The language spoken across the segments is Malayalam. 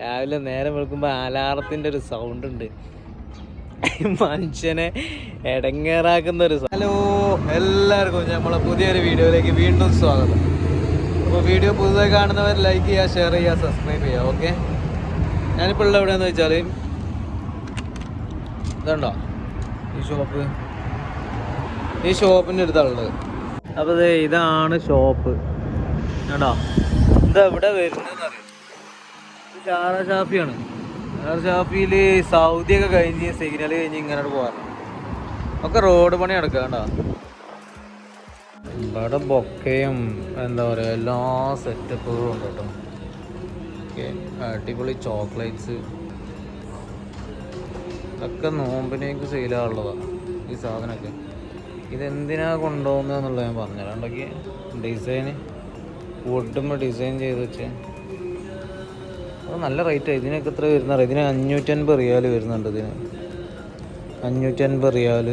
രാവിലെ നേരം വെളുക്കുമ്പോൾ അലാറത്തിന്റെ ഒരു സൗണ്ട് ഉണ്ട്. മനുഷ്യനെ എടങ്ങേറാക്കുന്ന ഒരു ഹലോ എല്ലാവർക്കും നമ്മളെ പുതിയൊരു വീഡിയോയിലേക്ക് വീണ്ടും സ്വാഗതം. അപ്പോൾ വീഡിയോ പുതുതായി കാണുന്നവർ ലൈക്ക് ചെയ്യുക ഷെയർ ചെയ്യുക സബ്സ്ക്രൈബ് ചെയ്യുക ഓക്കെ ഞാനിപ്പോൾ ഉള്ള എവിടെയെന്ന് വെച്ചാൽ ഇതുണ്ടോ? ഈ ഷോപ്പ് ഈ ഷോപ്പിന്റെ അടുത്തുള്ളത് അപ്പോൾ ഇതാണ് ഷോപ്പ് കണ്ടോ? ഇതാ ഇവിടെ വരുന്നതെന്ന് അറിയാം ഷാറ ഷാഫിയാണ്. ഷാറ ഷാഫിയിൽ സൗദിയൊക്കെ കഴിഞ്ഞ് സിഗ്നൽ കഴിഞ്ഞ് ഇങ്ങനെ പോകാറ് ഒക്കെ റോഡ് പണി നടക്കുക കണ്ടോ? ഇവിടെ ബൊക്കയും എന്താ പറയുക എല്ലാ സെറ്റപ്പുകളും ഉണ്ട് കേട്ടോ. ഓക്കെ അടിപൊളി ചോക്ലേറ്റ്സ് ഇതൊക്കെ നോമ്പിനേക്ക് സെയിലാണുള്ളതാണ് ഈ സാധനമൊക്കെ. ഇതെന്തിനാ കൊണ്ടുപോകുന്നതെന്നുള്ളത് ഞാൻ പറഞ്ഞുതരാം. ഉണ്ടെങ്കിൽ ഡിസൈന് വുഡുമ്പോൾ ഡിസൈൻ ചെയ്ത് വെച്ച്. നല്ല റേറ്റാണ് ഇതിനൊക്കെ എത്ര വരുന്ന ഇതിന് അഞ്ഞൂറ്റൻപത് റിയാൽ വരുന്നുണ്ട് ഇതിന്. അഞ്ഞൂറ്റൻപത് റിയാൽ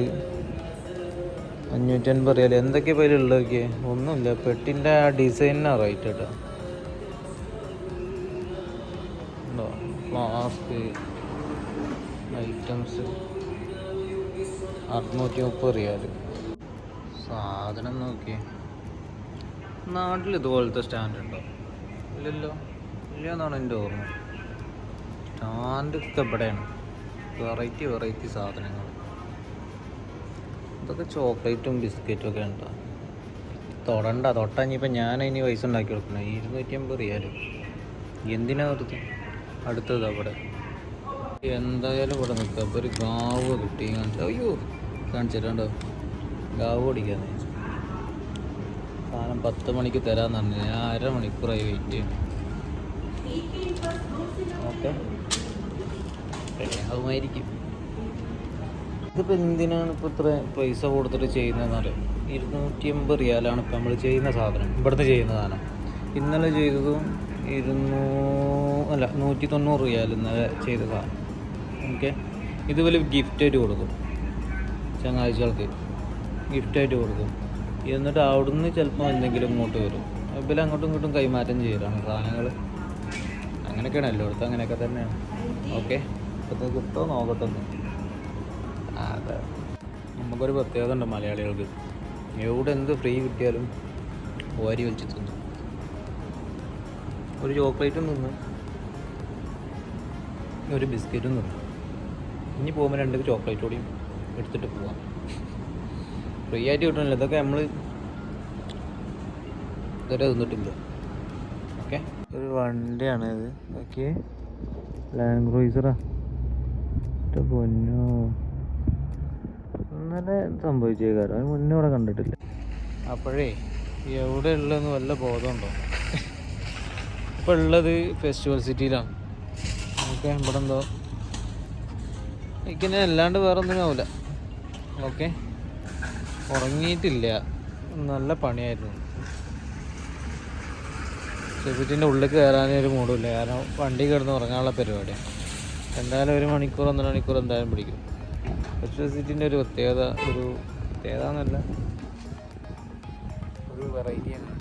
അഞ്ഞൂറ്റൻപത് റിയാൽ എന്തൊക്കെയാണ് പേര് ഉള്ളതൊക്കെ ഒന്നുമില്ല. പെട്ടിന്റെ ആ ഡിസൈനാണ് റേറ്റ് കേട്ടോ. ഫ്ലാസ്ക് ഐറ്റംസ് അറുന്നൂറ്റി മുപ്പത് റിയാൽ സാധനം നോക്കി നാട്ടിൽ ഇതുപോലത്തെ സ്റ്റാൻഡ് ഉണ്ടോ? ഇല്ലല്ലോ. ഇല്ല എന്നാണ് എന്റെ ഓർമ്മ. സ്റ്റാൻഡൊക്കെ എവിടെയാണ് വെറൈറ്റി വെറൈറ്റി സാധനങ്ങൾ. ഇതൊക്കെ ചോക്ലേറ്റും ബിസ്ക്കറ്റും ഒക്കെ ഉണ്ടോ? തൊടണ്ട തൊട്ടഞ്ഞിപ്പോൾ ഞാൻ ഇനി പൈസ ഉണ്ടാക്കി കൊടുക്കണം ഇരുന്നൂറ്റി അമ്പത് റിയാൽ എന്തിനാ വെറുതെ? അടുത്തത് അവിടെ. എന്തായാലും ഇവിടെ നിൽക്കുക അപ്പോൾ ഒരു ഗാവ് കിട്ടി. അയ്യോ കാണിച്ചിട്ടുണ്ടോ? ഗാവ് ഓടിക്കാൻ സാധനം പത്ത് മണിക്ക് തരാമെന്ന് പറഞ്ഞു. ഞാൻ അരമണിക്കൂറായി വെയിറ്റ് ചെയ്യണം ഓക്കെ. ഇതിപ്പോൾ എന്തിനാണ് ഇപ്പോൾ ഇത്ര പൈസ കൊടുത്തിട്ട് ചെയ്യുന്നതെന്ന് അറിയാം ഇരുന്നൂറ്റി എൺപത് റിയാലാണ് ഇപ്പോൾ നമ്മൾ ചെയ്യുന്ന സാധനം. ഇവിടുന്ന് ചെയ്യുന്ന സാധനം ഇന്നലെ ചെയ്തതും ഇരുന്നൂ അല്ല നൂറ്റി തൊണ്ണൂറ് റിയാൽ ഇന്നലെ ചെയ്ത സാധനം ഓക്കെ ഇതുപോലെ ഗിഫ്റ്റായിട്ട് കൊടുക്കും. ചങ്ങാഴ്ചകൾക്ക് ഗിഫ്റ്റായിട്ട് കൊടുക്കും. എന്നിട്ട് അവിടുന്ന് ചിലപ്പോൾ എന്തെങ്കിലും ഇങ്ങോട്ട് വരും. അപ്പോൾ അങ്ങോട്ടും ഇങ്ങോട്ടും കൈമാറ്റം ചെയ്യലാണ് സാധനങ്ങൾ അങ്ങനെയൊക്കെയാണ് എല്ലായിടത്തും അങ്ങനെയൊക്കെ തന്നെയാണ്. ഓക്കെ ഇപ്പോഴത്തെ കിട്ടോ നോക്കട്ടെ അതെ. നമുക്കൊരു പ്രത്യേകത ഉണ്ട് മലയാളികൾക്ക്. എവിടെ എന്ത് ഫ്രീ കിട്ടിയാലും ഓരി വലിച്ച് തിന്നു. ഒരു ചോക്ലേറ്റും തിന്നു. ഒരു ബിസ്ക്കറ്റും തിന്നു. ഇനി പോകുമ്പോൾ രണ്ട് ചോക്ലേറ്റ് കൂടിയും എടുത്തിട്ട് പോവാം. ഫ്രീ ആയിട്ട് കിട്ടണില്ല. ഇതൊക്കെ നമ്മൾ ഇതുവരെ തിന്നിട്ടില്ല. ഓക്കെ. ഒരു വണ്ടിയാണ് ഇത് ഓക്കെ ലാൻഡ് ക്രൂയിസറാ പൊന്നോ. ഇന്നലെ സംഭവിച്ചേക്കാരം. അതിന് മുന്നേ ഇവിടെ കണ്ടിട്ടില്ല. അപ്പോഴേ എവിടെ ഉള്ളതെന്ന് വല്ല ബോധമുണ്ടോ? ഇപ്പൊ ഉള്ളത് ഫെസ്റ്റിവൽ സിറ്റിയിലാണ് ഓക്കെ ഇവിടെ എന്തോ. എനിക്കിനെ അല്ലാണ്ട് വേറെ ഒന്നും ആവില്ല ഓക്കെ. ഉറങ്ങിയിട്ടില്ല. നല്ല പണിയായിരുന്നു. സെക്യൂരിറ്റിന്റെ ഉള്ളിൽ കയറാനേ ഒരു മൂടില്ല കാരണം വണ്ടി കിടന്ന് ഉറങ്ങാനുള്ള പരിപാടിയാണ് എന്തായാലും ഒരു മണിക്കൂർ ഒന്നര മണിക്കൂർ എന്തായാലും പിടിക്കും. ഫെസ്റ്റിവൽ സിറ്റിന്റെ ഒരു പ്രത്യേകത ഒരു പ്രത്യേകത എന്നല്ല. ഒരു വെറൈറ്റിയാണ്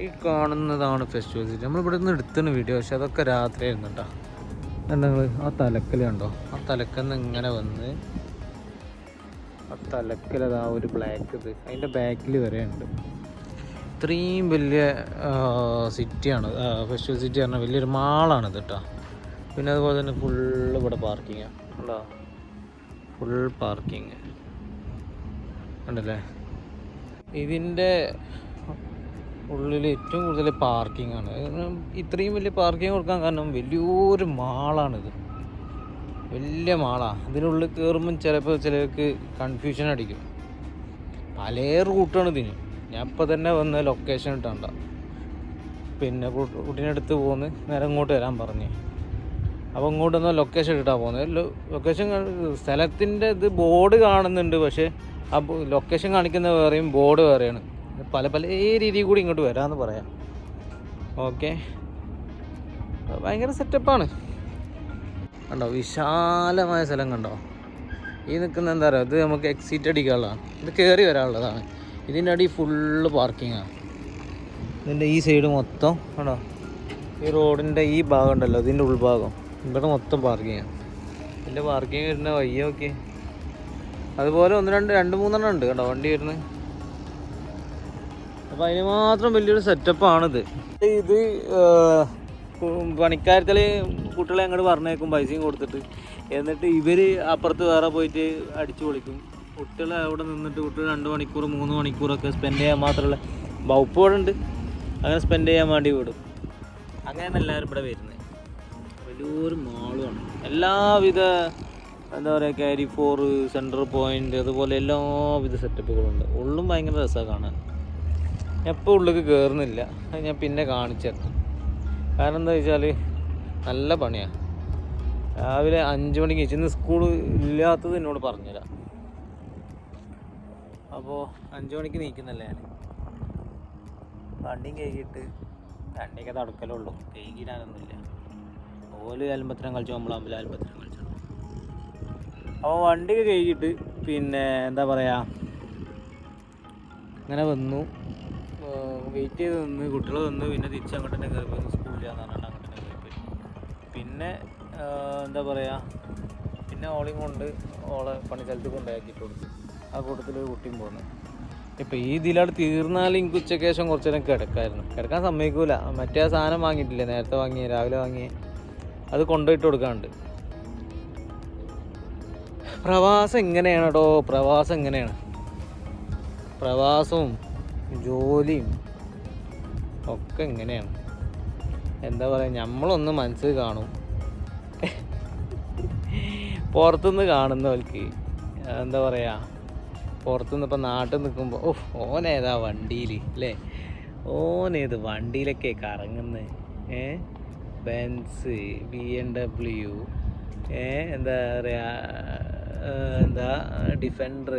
ഈ കാണുന്നതാണ് ഫെസ്റ്റിവൽ സിറ്റി നമ്മളിവിടെ നിന്ന് എടുത്താണ് വീഡിയോ പക്ഷെ അതൊക്കെ രാത്രി ആയിരുന്നു എന്താ നിങ്ങൾ ആ തലക്കൽ കണ്ടോ? ആ തലക്കന്ന് ഇങ്ങനെ വന്ന് ആ തലക്കൽ അതാ ഒരു ബ്ലാക്ക് ഇത്. അതിന്റെ ബാക്കിൽ വരെ ഉണ്ട്. ഇത്രയും വലിയ സിറ്റിയാണ്. ഫെസ്റ്റിവൽ സിറ്റി പറഞ്ഞാൽ വലിയൊരു മാളാണിത് കേട്ടോ പിന്നെ അതുപോലെ തന്നെ ഫുള്ള് ഇവിടെ പാർക്കിങ് ഉണ്ടോ ഫുൾ പാർക്കിങ് ഉണ്ടല്ലേ ഇതിന്റെ ഉള്ളിൽ ഏറ്റവും കൂടുതൽ പാർക്കിംഗ് ആണ്. ഇത്രയും വലിയ പാർക്കിംഗ് കൊടുക്കാൻ കാരണം വലിയൊരു മാളാണിത് വലിയ മാളാണ് ഇതിനുള്ളിൽ കയറുമ്പം ചിലപ്പോൾ ചിലർക്ക് കൺഫ്യൂഷൻ അടിക്കും. പല റൂട്ടാണ് ഇതിന്. ഞാൻ ഇപ്പോൾ തന്നെ വന്ന് ലൊക്കേഷൻ ഇട്ടണ്ട. പിന്നെ കുട്ടീനടുത്ത് പോന്ന് നേരെ ഇങ്ങോട്ട് വരാൻ പറഞ്ഞു. അപ്പോൾ ഇങ്ങോട്ട് ലൊക്കേഷൻ ഇട്ടാണ് പോകുന്നത് ലൊക്കേഷൻ സ്ഥലത്തിന്റെ ഇത് ബോർഡ് കാണുന്നുണ്ട് പക്ഷേ ആ ലൊക്കേഷൻ കാണിക്കുന്ന വേറെയും ബോർഡ് വേറെയാണ്. പല പല രീതിയിൽ കൂടി ഇങ്ങോട്ട് വരാമെന്ന് പറയാം. ഓക്കെ ഭയങ്കര സെറ്റപ്പാണ് കണ്ടോ? വിശാലമായ സ്ഥലം കണ്ടോ? ഈ നിൽക്കുന്ന എന്താ പറയുക ഇത് നമുക്ക് എക്സിറ്റ് അടിക്കാനുള്ളതാണ്. ഇത് കയറി വരാനുള്ളതാണ്. ഇതിന്റെ അടി ഫുള്ള് പാർക്കിങ്ങാണ് ഇതിന്റെ ഈ സൈഡ് മൊത്തം ആണോ? ഈ റോഡിന്റെ ഈ ഭാഗം ഉണ്ടല്ലോ ഇതിന്റെ ഉൾഭാഗം. ഇവിടെ മൊത്തം പാർക്കിങ്ങാണ് ഇതിന്റെ പാർക്കിങ് വരുന്ന വയ്യ ഓക്കെ അതുപോലെ ഒന്ന് രണ്ട് രണ്ട് മൂന്നെണ്ണം ഉണ്ട് കേട്ടോ വണ്ടി വരുന്നത്. അപ്പം അതിന് മാത്രം വലിയൊരു സെറ്റപ്പാണിത് ഇത് പണിക്കാരത്തിൽ കുട്ടികളെ അങ്ങോട്ട് പറഞ്ഞേക്കും പൈസയും കൊടുത്തിട്ട്. എന്നിട്ട് ഇവർ അപ്പുറത്ത് വേറെ പോയിട്ട് അടിച്ചു പൊളിക്കും. കുട്ടികളെ അവിടെ നിന്നിട്ട് കുട്ടികൾ രണ്ട് മണിക്കൂർ മൂന്ന് മണിക്കൂറൊക്കെ സ്പെൻഡ് ചെയ്യാൻ മാത്രമല്ല വകുപ്പ് ഇവിടെ ഉണ്ട്. അങ്ങനെ സ്പെൻഡ് ചെയ്യാൻ വേണ്ടി വിടും. അങ്ങനെയാണ് എല്ലാവരും ഇവിടെ വരുന്നത്. വലിയൊരു മാളുമാണ് എല്ലാവിധ എന്താ പറയുക ക്യാരി ഫോർ സെന്റർ പോയിന്റ് അതുപോലെ എല്ലാവിധ സെറ്റപ്പുകളുണ്ട് ഉള്ളും ഭയങ്കര രസമാണ് കാണാൻ. എപ്പോൾ ഉള്ളിലേക്ക് കയറുന്നില്ല അത് ഞാൻ പിന്നെ കാണിച്ചിരുന്നു കാരണം എന്താ വെച്ചാൽ നല്ല പണിയാണ് രാവിലെ അഞ്ച് മണിക്ക് ഇന്ന് സ്കൂൾ ഇല്ലാത്തത് എന്നോട് പറഞ്ഞുതരാം. അപ്പോൾ അഞ്ചു മണിക്ക് നീക്കുന്നല്ലേ ഞാൻ വണ്ടിയും കഴുകിയിട്ട് വണ്ടിയൊക്കെ തടക്കലുള്ളൂ കഴുകിയിടാനൊന്നുമില്ല. ഓൽ ആൽമത്തിനം കളിച്ചു നമ്മൾ ആൽമത്തിനം കളിച്ചു അപ്പോൾ വണ്ടിയൊക്കെ കഴുകിയിട്ട് പിന്നെ എന്താ പറയുക അങ്ങനെ വന്നു. വെയിറ്റ് ചെയ്ത് നിന്ന് കുട്ടികൾ വന്ന് പിന്നെ തിരിച്ച് അങ്ങോട്ട് തന്നെ കയറി പോയി സ്കൂളിലാന്ന് പറഞ്ഞിട്ട് അങ്ങോട്ട് തന്നെ കയറി പോയി. പിന്നെ എന്താ പറയുക പിന്നെ ഓളെയും കൊണ്ട് ഓളെ പണിസ്ഥലത്ത് കൊണ്ടാക്കിയിട്ട് കൊടുത്തു. ആ കൂട്ടത്തിൽ ഒരു കുട്ടിയും പോകുന്നത് ഇപ്പം ഈ ഇതിലാണ് തീർന്നാൽ എനിക്ക് ഉച്ചയ്ക്ക് ശേഷം കുറച്ച് നേരം കിടക്കായിരുന്നു. കിടക്കാൻ സമ്മതിക്കൂല. മറ്റേ സാധനം വാങ്ങിയിട്ടില്ലേ? നേരത്തെ വാങ്ങിയ രാവിലെ വാങ്ങി അത് കൊണ്ടുപോയിട്ട് കൊടുക്കാണ്ട്. പ്രവാസം എങ്ങനെയാണ് കേട്ടോ പ്രവാസം എങ്ങനെയാണ്? പ്രവാസവും ജോലിയും ഒക്കെ എങ്ങനെയാണ്? എന്താ പറയുക നമ്മളൊന്ന് മനസ്സിൽ കാണും. പുറത്തുനിന്ന് കാണുന്നവർക്ക് എന്താ പറയുക പുറത്തുനിന്ന് ഇപ്പം നാട്ടിൽ നിൽക്കുമ്പോൾ ഓ ഓനേതാ വണ്ടിയിൽ അല്ലേ? ഓനേത് വണ്ടിയിലൊക്കെ കറങ്ങുന്നത് ഏ? ബെൻസ് ബി എം ഡബ്ല്യു ഏ? എന്താ പറയുക എന്താ ഡിഫൻഡർ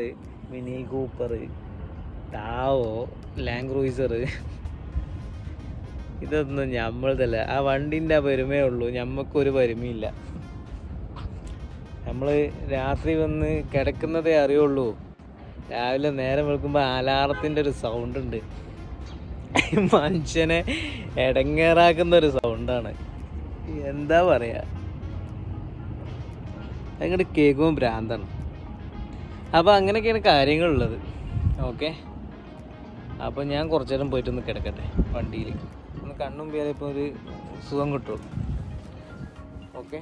മിനി കൂപ്പർ ടാവോ ലാൻഡ് ഇതൊന്നും നമ്മളതല്ല ആ വണ്ടിന്റെ പെരുമയേ ഉള്ളൂ. ഞമ്മക്കൊരു പരിമയില്ല. നമ്മൾ രാത്രി വന്ന് കിടക്കുന്നതേ അറിയുള്ളൂ. രാവിലെ നേരം വെളുക്കുമ്പോൾ അലാറത്തിന്റെ ഒരു സൗണ്ട് ഉണ്ട്. മനുഷ്യനെ ഇടങ്ങേറാക്കുന്ന ഒരു സൗണ്ടാണ് എന്താ പറയുക അങ്ങോട്ട് കേൾക്കുമ്പോൾ ഭ്രാന്താണ്. അപ്പോൾ അങ്ങനെയൊക്കെയാണ് കാര്യങ്ങളുള്ളത്. ഓക്കെ? അപ്പോൾ ഞാൻ കുറച്ചു നേരം പോയിട്ടൊന്ന് കിടക്കട്ടെ വണ്ടിയിൽ ഒന്ന് കണ്ണും പേരെ ഇപ്പോൾ ഒരു സുഖം കിട്ടുള്ളൂ. ഓക്കെ?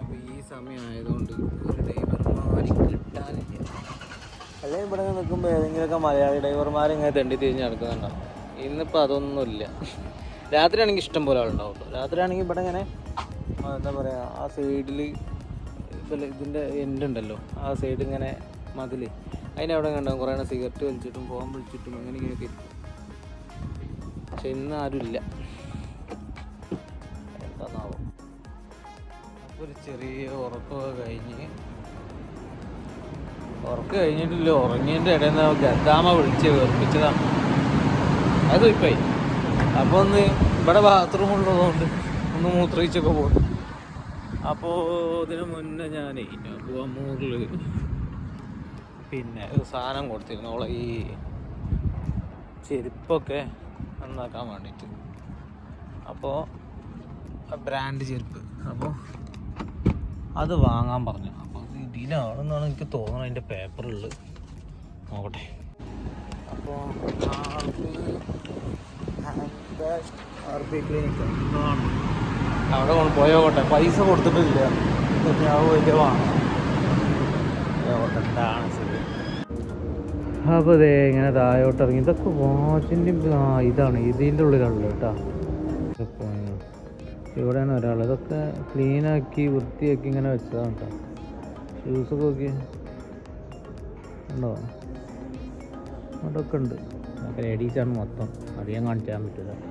അപ്പോൾ ഈ സമയമായതുകൊണ്ട് ഒരു ഡ്രൈവർമാർ കിട്ടാനില്ല. അല്ലെങ്കിൽ ഇവിടെ നിൽക്കുമ്പോൾ ഏതെങ്കിലുമൊക്കെ മലയാളി ഡ്രൈവർമാർ ഇങ്ങനെ തെണ്ടി തിരിഞ്ഞ് നടക്കുന്നുണ്ടാവും ഇന്നിപ്പോൾ അതൊന്നുമില്ല. രാത്രിയാണെങ്കിൽ ഇഷ്ടം പോലെ ആളുണ്ടാവും രാത്രിയാണെങ്കിൽ ഇവിടെ ഇങ്ങനെ എന്താ പറയുക ആ സൈഡിൽ ഇതിന്റെ എൻഡ് ഉണ്ടല്ലോ. ആ സൈഡ് ഇങ്ങനെ മതിൽ അതിനവിടെ കണ്ടാവും കുറേ എണ്ണം സിഗരറ്റ് വലിച്ചിട്ടും ഫോൺ വിളിച്ചിട്ടും അങ്ങനെ ഇങ്ങനെയൊക്കെ ഇരിക്കും പക്ഷെ ഇന്ന് ആരുമില്ല എന്താന്നാവും അപ്പോൾ ഒരു ചെറിയ ഉറക്കമൊക്കെ കഴിഞ്ഞ് ഉറക്കം കഴിഞ്ഞിട്ടില്ല ഉറങ്ങിയതിന്റെ ഇടയിൽ നിന്ന് ഗദ്ദാമ വിളിച്ച് വേർപ്പിച്ചതാണ് അത് ഇപ്പായി അപ്പോൾ ഒന്ന് ഇവിടെ ബാത്റൂം ഉള്ളതുകൊണ്ട് ഒന്ന് മൂത്രയിച്ചൊക്കെ പോകും അപ്പോൾ ഇതിന് മുന്നേ ഞാൻ അമ്മൂറിൽ പിന്നെ സാധനം കൊടുത്തിരുന്നു. അവളെ ഈ ചെരുപ്പൊക്കെ നന്നാക്കാൻ വേണ്ടിയിട്ട്. അപ്പോൾ ബ്രാൻഡ് ചെരുപ്പ്. അപ്പോൾ അത് വാങ്ങാൻ പറഞ്ഞു. ഇതിലാണെന്നാണ് എനിക്ക് തോന്നുന്നത് അതിന്റെ പേപ്പറിൽ നോക്കട്ടെ. അപ്പോൾ അവിടെ കൊണ്ട് പോയോട്ടെ പൈസ കൊടുത്തിട്ടില്ല. ഞാൻ വലിയ വാങ്ങണം എന്താണ് ശരി? അപ്പോൾ അതെ ഇങ്ങനെ താഴോട്ട് ഇറങ്ങി. ഇതൊക്കെ വാച്ചിന്റെ ആ ഇതാണ്. ഇതിന്റെ ഉള്ളിലാണല്ലോ കേട്ടോ. ഇതൊക്കെ ഇവിടെയാണ് ഒരാൾ ഇതൊക്കെ ക്ലീനാക്കി വൃത്തിയാക്കി ഇങ്ങനെ വെച്ചതാണ് കേട്ടോ. ഷൂസൊക്കെ നോക്കി ഉണ്ടോ? അതൊക്കെ ഉണ്ട്. ലേഡീസാണ് മൊത്തം. അധികം കാണിച്ചാൻ പറ്റില്ല